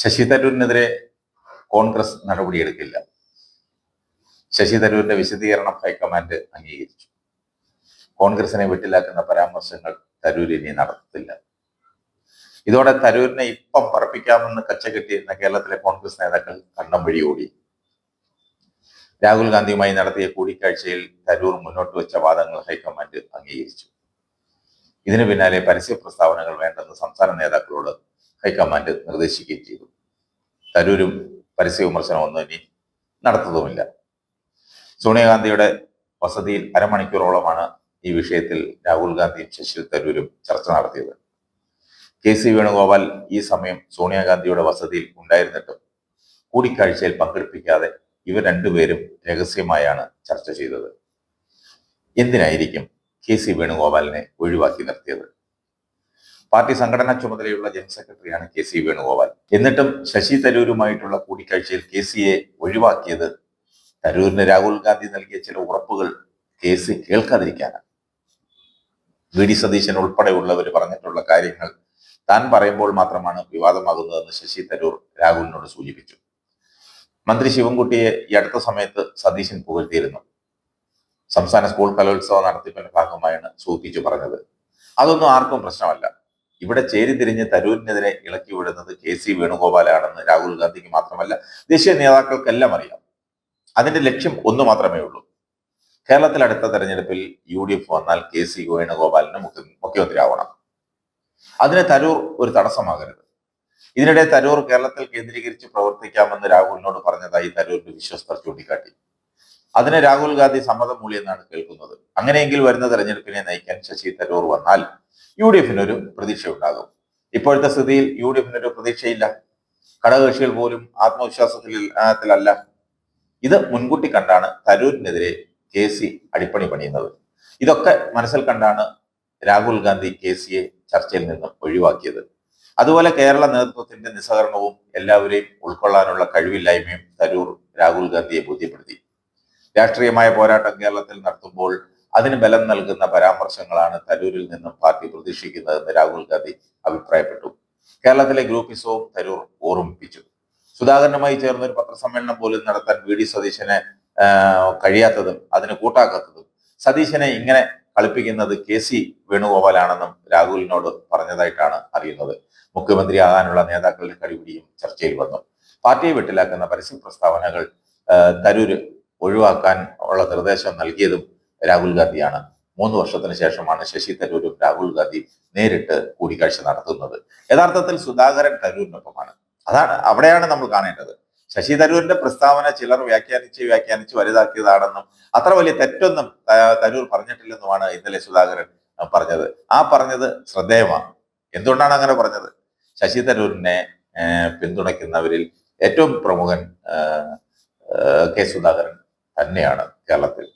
ശശി തരൂരിനെതിരെ കോൺഗ്രസ് നടപടിയെടുക്കില്ല. ശശി തരൂരിന്റെ വിശദീകരണം ഹൈക്കമാൻഡ് അംഗീകരിച്ചു. കോൺഗ്രസിനെ വെട്ടിലാക്കുന്ന പരാമർശങ്ങൾ തരൂർ ഇനി നടത്തില്ല. ഇതോടെ തരൂരിനെ ഇപ്പം പറപ്പിക്കാമെന്ന് കച്ച കെട്ടിയിരുന്ന കേരളത്തിലെ കോൺഗ്രസ് നേതാക്കൾ കണ്ണം വഴി ഓടി. രാഹുൽ ഗാന്ധിയുമായി നടത്തിയ കൂടിക്കാഴ്ചയിൽ തരൂർ മുന്നോട്ട് വെച്ച വാദങ്ങൾ ഹൈക്കമാൻഡ് അംഗീകരിച്ചു. ഇതിനു പിന്നാലെ പരസ്യ പ്രസ്താവനകൾ വേണ്ടെന്ന് സംസ്ഥാന നേതാക്കളോട് ഹൈക്കമാൻഡ് നിർദ്ദേശിക്കുകയും ചെയ്തു. തരൂരും പരസ്യ വിമർശനമൊന്നും ഇനി നടത്തതുമില്ല സോണിയാഗാന്ധിയുടെ വസതിയിൽ അരമണിക്കൂറോളമാണ് ഈ വിഷയത്തിൽ രാഹുൽ ഗാന്ധിയും ശശി തരൂരും ചർച്ച നടത്തിയത്. കെ സി വേണുഗോപാൽ ഈ സമയം സോണിയാഗാന്ധിയുടെ വസതിയിൽ ഉണ്ടായിരുന്നിട്ടും കൂടിക്കാഴ്ചയിൽ പങ്കെടുപ്പിക്കാതെ ഇവർ രണ്ടുപേരും രഹസ്യമായാണ് ചർച്ച ചെയ്തത്. എന്തിനായിരിക്കും കെ സി വേണുഗോപാലിനെ ഒഴിവാക്കി നിർത്തിയത്? പാർട്ടി സംഘടനാ ചുമതലയുള്ള ജനറൽ സെക്രട്ടറിയാണ് കെ സി വേണുഗോപാൽ. എന്നിട്ടും ശശി തരൂരുമായിട്ടുള്ള കൂടിക്കാഴ്ചയിൽ കെ സിയെ ഒഴിവാക്കിയത് തരൂരിന് രാഹുൽ ഗാന്ധി നൽകിയ ചില ഉറപ്പുകൾ കെ സി കേൾക്കാതിരിക്കാനാണ്. വി ഡി സതീശൻ ഉൾപ്പെടെയുള്ളവർ പറഞ്ഞിട്ടുള്ള കാര്യങ്ങൾ താൻ പറയുമ്പോൾ മാത്രമാണ് വിവാദമാകുന്നതെന്ന് ശശി തരൂർ രാഹുലിനോട് സൂചിപ്പിച്ചു. മന്ത്രി ശിവൻകുട്ടിയെ ഈ അടുത്ത സമയത്ത് സതീശൻ പുകഴ്ത്തിയിരുന്നു. സംസ്ഥാന സ്കൂൾ കലോത്സവ നടത്തിപ്പിന്റെ ഭാഗമായാണ് സൂചിപ്പിച്ചു പറഞ്ഞത്. അതൊന്നും ആർക്കും പ്രശ്നമല്ല. ഇവിടെ ചേരിതിരിഞ്ഞ് തരൂരിനെതിരെ ഇളക്കി വിടുന്നത് കെ സി വേണുഗോപാലാണെന്ന് രാഹുൽ ഗാന്ധിക്ക് മാത്രമല്ല ദേശീയ നേതാക്കൾക്കെല്ലാം അറിയാം. അതിന്റെ ലക്ഷ്യം ഒന്ന് മാത്രമേ ഉള്ളൂ. കേരളത്തിൽ അടുത്ത തെരഞ്ഞെടുപ്പിൽ യു ഡി എഫ് വന്നാൽ കെ സി വേണുഗോപാലിന് മുഖ്യ മുഖ്യമന്ത്രിയാവണം. അതിന് തരൂർ ഒരു തടസ്സമാകരുത്. ഇതിനിടെ തരൂർ കേരളത്തിൽ കേന്ദ്രീകരിച്ച് പ്രവർത്തിക്കാമെന്ന് രാഹുലിനോട് പറഞ്ഞതായി തരൂരിന്റെ വിശ്വസ്തർ ചൂണ്ടിക്കാട്ടി. അതിന് രാഹുൽ ഗാന്ധി സമ്മതം മൂളിയെന്നാണ് കേൾക്കുന്നത്. അങ്ങനെയെങ്കിൽ വരുന്ന തെരഞ്ഞെടുപ്പിനെ നയിക്കാൻ ശശി തരൂർ വന്നാൽ യു ഡി എഫിനൊരു പ്രതീക്ഷ ഉണ്ടാകും ഇപ്പോഴത്തെ സ്ഥിതിയിൽ യു ഡി എഫിനൊരു പ്രതീക്ഷയില്ല. ഘടകകക്ഷികൾ പോലും ആത്മവിശ്വാസത്തിലല്ല ഇത് മുൻകൂട്ടി കണ്ടാണ് തരൂരിനെതിരെ കെ സി അടിപ്പണി പണിയുന്നത്. ഇതൊക്കെ മനസ്സിൽ കണ്ടാണ് രാഹുൽ ഗാന്ധി കെ സിയെ ചർച്ചയിൽ നിന്ന് ഒഴിവാക്കിയത്. അതുപോലെ കേരള നേതൃത്വത്തിന്റെ നിസ്സഹകരണവും എല്ലാവരെയും ഉൾക്കൊള്ളാനുള്ള കഴിവില്ലായ്മയും തരൂർ രാഹുൽ ഗാന്ധിയെ ബോധ്യപ്പെടുത്തി. രാഷ്ട്രീയമായ പോരാട്ടം കേരളത്തിൽ നടത്തുമ്പോൾ അതിന് ബലം നൽകുന്ന പരാമർശങ്ങളാണ് തരൂരിൽ നിന്നും പാർട്ടി പ്രതീക്ഷിക്കുന്നതെന്ന് രാഹുൽ ഗാന്ധി അഭിപ്രായപ്പെട്ടു. കേരളത്തിലെ ഗ്രൂപ്പിസവും തരൂർ ഓർമ്മിപ്പിച്ചു. സുധാകരനുമായി ചേർന്ന ഒരു പത്രസമ്മേളനം പോലും നടത്താൻ വി ഡി സതീശന് കഴിയാത്തതും അതിന് കൂട്ടാക്കാത്തതും സതീശനെ ഇങ്ങനെ കളിപ്പിക്കുന്നത് കെ സി വേണുഗോപാലാണെന്നും രാഹുലിനോട് പറഞ്ഞതായിട്ടാണ് അറിയുന്നത്. മുഖ്യമന്ത്രി ആകാനുള്ള നേതാക്കളുടെ കഴിപിടിയും ചർച്ചയിൽ വന്നു. പാർട്ടിയെ വെട്ടിലാക്കുന്ന പരസ്യ പ്രസ്താവനകൾ തരൂര് ഒഴിവാക്കാൻ ഉള്ള നിർദ്ദേശം നൽകിയതും രാഹുൽ ഗാന്ധിയാണ്. മൂന്ന് വർഷത്തിന് ശേഷമാണ് ശശി തരൂരും രാഹുൽ ഗാന്ധി നേരിട്ട് കൂടിക്കാഴ്ച നടത്തുന്നത്. യഥാർത്ഥത്തിൽ സുധാകരൻ തരൂരിനൊപ്പമാണ്. അതാണ് അവിടെയാണ് നമ്മൾ കാണേണ്ടത്. ശശി തരൂരിന്റെ പ്രസ്താവന ചിലർ വ്യാഖ്യാനിച്ച് വ്യാഖ്യാനിച്ച് വലുതാക്കിയതാണെന്നും അത്ര വലിയ തെറ്റൊന്നും തരൂർ പറഞ്ഞിട്ടില്ലെന്നുമാണ് ഇന്നലെ സുധാകരൻ പറഞ്ഞത്. ആ പറഞ്ഞത് ശ്രദ്ധേയമാണ്. എന്തുകൊണ്ടാണ് അങ്ങനെ പറഞ്ഞത്? ശശി തരൂരിനെ പിന്തുണയ്ക്കുന്നവരിൽ ഏറ്റവും പ്രമുഖൻ കെ സുധാകരൻ തന്നെയാണ് കേരളത്തിൽ.